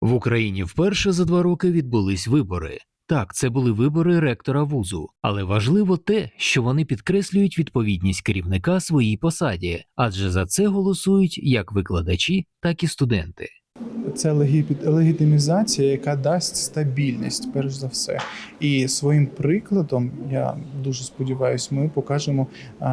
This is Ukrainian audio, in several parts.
В Україні вперше за два роки відбулись вибори. Так, це були вибори ректора вузу, але важливо те, що вони підкреслюють відповідність керівника своїй посаді, адже за це голосують як викладачі, так і студенти. Це легітимізація, яка дасть стабільність, перш за все. І своїм прикладом, я дуже сподіваюся, ми покажемо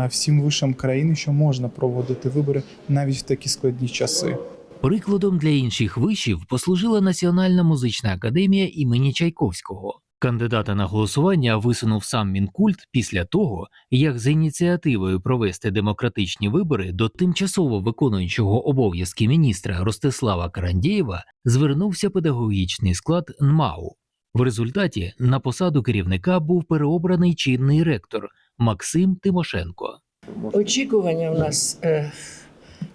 всім вишам країни, що можна проводити вибори навіть в такі складні часи. Прикладом для інших вишів послужила Національна музична академія імені Чайковського. Кандидата на голосування висунув сам Мінкульт після того, як за ініціативою провести демократичні вибори до тимчасово виконуючого обов'язки міністра Ростислава Карандєєва звернувся педагогічний склад НМАУ. В результаті на посаду керівника був переобраний чинний ректор Максим Тимошенко. Очікування у нас е,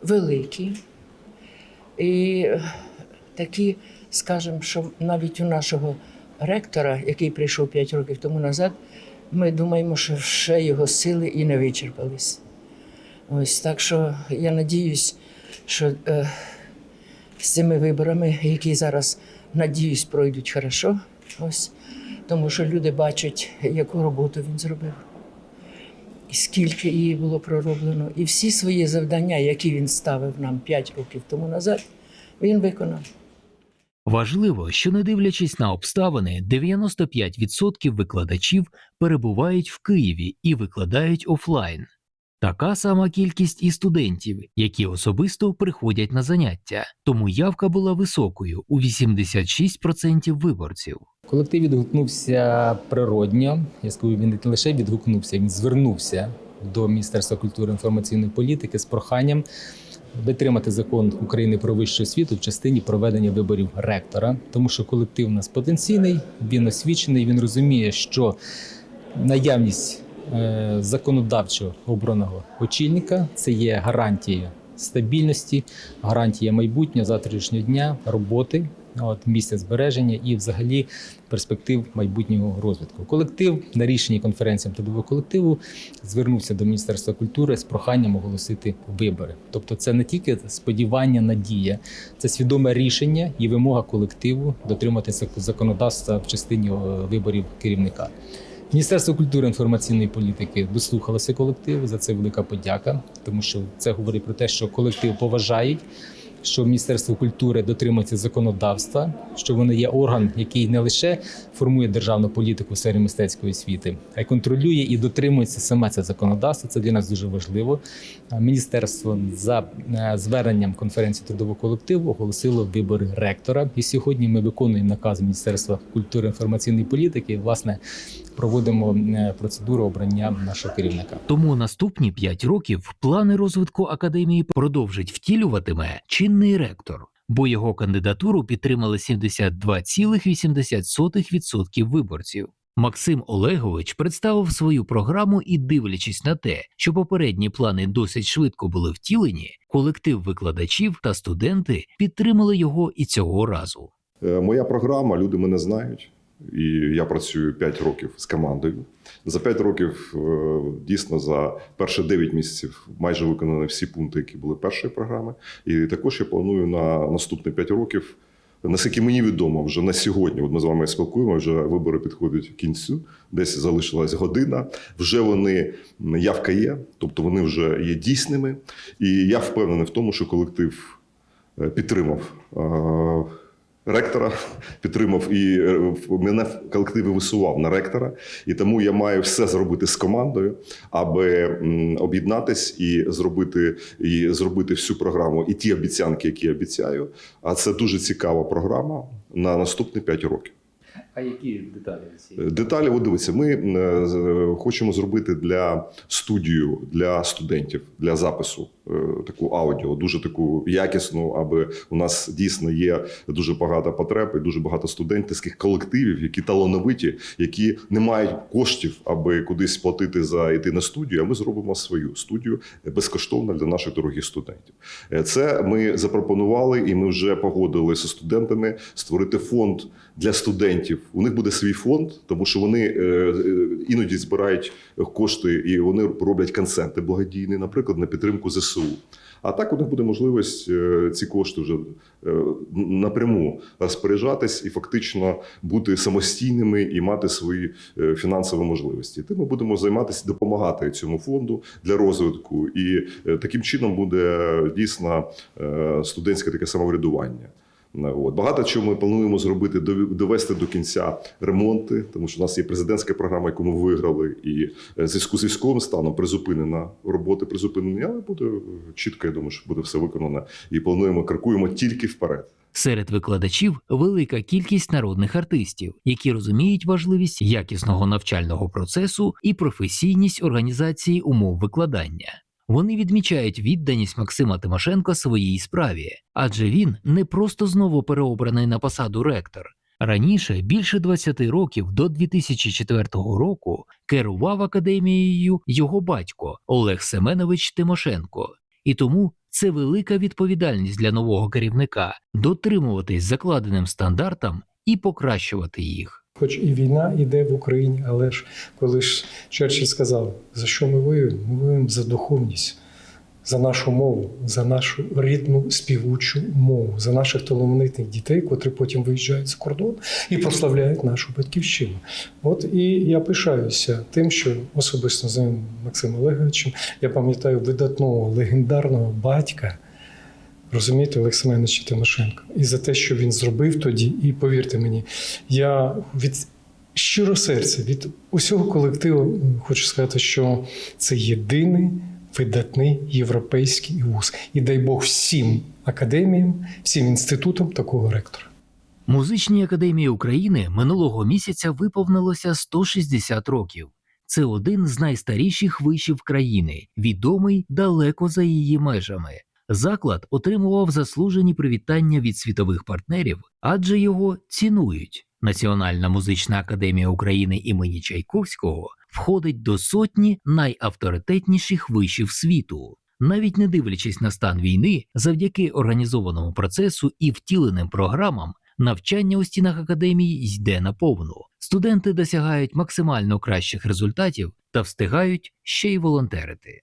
великі. І е, такі, скажімо, що навіть у нашого ректора, який прийшов 5 років тому назад, ми думаємо, що ще його сили і не вичерпались. Ось так що я надіюсь, що е, з цими виборами, які зараз, надіюсь, пройдуть хорошо. Ось, тому що люди бачать, яку роботу він зробив і скільки її було пророблено, і всі свої завдання, які він ставив нам 5 років тому назад, він виконав. Важливо, що не дивлячись на обставини, 95% викладачів перебувають в Києві і викладають офлайн. Така сама кількість і студентів, які особисто приходять на заняття, тому явка була високою у 86% виборців. Колектив відгукнувся природньо. Я скажу, він не лише відгукнувся, він звернувся до Міністерства культури і інформаційної політики з проханням витримати закон України про вищу освіту в частині проведення виборів ректора, тому що колектив у нас потенційний, він освічений, він розуміє, що наявність е, законодавчо обраного очільника це є гарантією стабільності, гарантія майбутнього завтрашнього дня, роботи, от, місця збереження і взагалі перспектив майбутнього розвитку. Колектив на рішенні конференції трудового колективу звернувся до Міністерства культури з проханням оголосити вибори. Тобто, це не тільки сподівання, надія, це свідоме рішення і вимога колективу дотриматися законодавства в частині е, виборів керівника. Міністерство культури інформаційної політики дослухалося колективу. За це велика подяка, тому що це говорить про те, що колектив поважають, що Міністерство культури дотримується законодавства, що воно є орган, який не лише формує державну політику в сфері мистецької освіти, а й контролює і дотримується саме це законодавство. Це для нас дуже важливо. Міністерство за е, зверненням конференції трудового колективу оголосило вибори ректора. І сьогодні ми виконуємо наказ Міністерства культури інформаційної політики. І, власне, проводимо е, процедуру обрання нашого керівника. Тому наступні 5 років плани розвитку академії продовжить втілюватиме чинний ректор, бо його кандидатуру підтримали 72,8% виборців. Максим Олегович представив свою програму і, дивлячись на те, що попередні плани досить швидко були втілені, колектив викладачів та студенти підтримали його і цього разу. Е, Моя програма, люди мене знають, і я працюю 5 років з командою. За 5 років е, дійсно за перші 9 місяців майже виконані всі пункти, які були першої програми. І також я планую на наступні 5 років. Наскільки мені відомо, вже на сьогодні, от ми з вами спілкуємо, вже вибори підходять к кінцю, десь залишилась година. Вже вони явка є, тобто вони вже є дійсними. І я впевнений в тому, що колектив е, підтримав е, ректора, підтримав і е, мене в колективі висував на ректора. І тому я маю все зробити з командою, аби об'єднатись і зробити, і зробити всю програму, і ті обіцянки, які я обіцяю. А це дуже цікава програма на наступні 5 років. А які деталі Деталі, от дивіться, ми е, хочемо зробити для студію для студентів для запису е, таку аудіо, дуже таку якісну, аби у нас дійсно є дуже багато потреб і дуже багато студентських колективів, які талановиті, які не мають коштів, аби кудись платити за йти на студію. А ми зробимо свою студію безкоштовно для наших дорогих студентів. Е, Це ми запропонували, і ми вже погодили зі студентами створити фонд для студентів. У них буде свій фонд, тому що вони е, е, іноді збирають кошти і вони роблять концерти благодійні, наприклад, на підтримку ЗСУ. ЗСУ. А так у них буде можливість е, ці кошти вже е, напряму розпоряджатись і фактично бути самостійними і мати свої е, фінансові можливості. Тим ми будемо займатися, допомагати цьому фонду для розвитку, і таким чином буде дійсно студентське таке самоврядування. Ну, От. Багато чого ми плануємо зробити, довести до кінця ремонти, тому що у нас є президентська програма, яку ми виграли, і е, в зв'язку з військовим станом призупинена роботи, призупинені, але буде е, чітко, я думаю, що буде все виконано. І плануємо, крокуємо тільки вперед. Серед викладачів велика кількість народних артистів, які розуміють важливість якісного навчального процесу і професійність організації умов викладання. Вони відмічають відданість Максима Тимошенка своїй справі, адже він не просто знову переобраний на посаду ректор. Раніше, більше 20 років до 2004 року, керував академією його батько Олег Семенович Тимошенко, і тому це велика відповідальність для нового керівника дотримуватись закладеним стандартам і покращувати їх. Хоч і війна йде в Україні, але ж коли ж Черчилль сказав, за що ми воюємо? Ми воюємо за духовність, за нашу мову, за нашу рідну співучу мову, за наших талановитих дітей, котрі потім виїжджають за кордон і прославляють нашу батьківщину. От і я пишаюся тим, що особисто з Максимом Олеговичем я пам'ятаю видатного легендарного батька. Розумієте, Олег Тимошенко, і за те, що він зробив тоді, і повірте мені, я від щиро серця, від усього колективу хочу сказати, що це єдиний видатний європейський вуз. І дай Бог всім академіям, всім інститутам такого ректора. Музичній академії України минулого місяця виповнилося 160 років. Це один з найстаріших вишів країни, відомий далеко за її межами. Заклад отримував заслужені привітання від світових партнерів, адже його цінують. Національна музична академія України імені Чайковського входить до сотні найавторитетніших вишів світу. Навіть не дивлячись на стан війни, завдяки організованому процесу і втіленим програмам, навчання у стінах академії йде наповну. Студенти досягають максимально кращих результатів та встигають ще й волонтерити.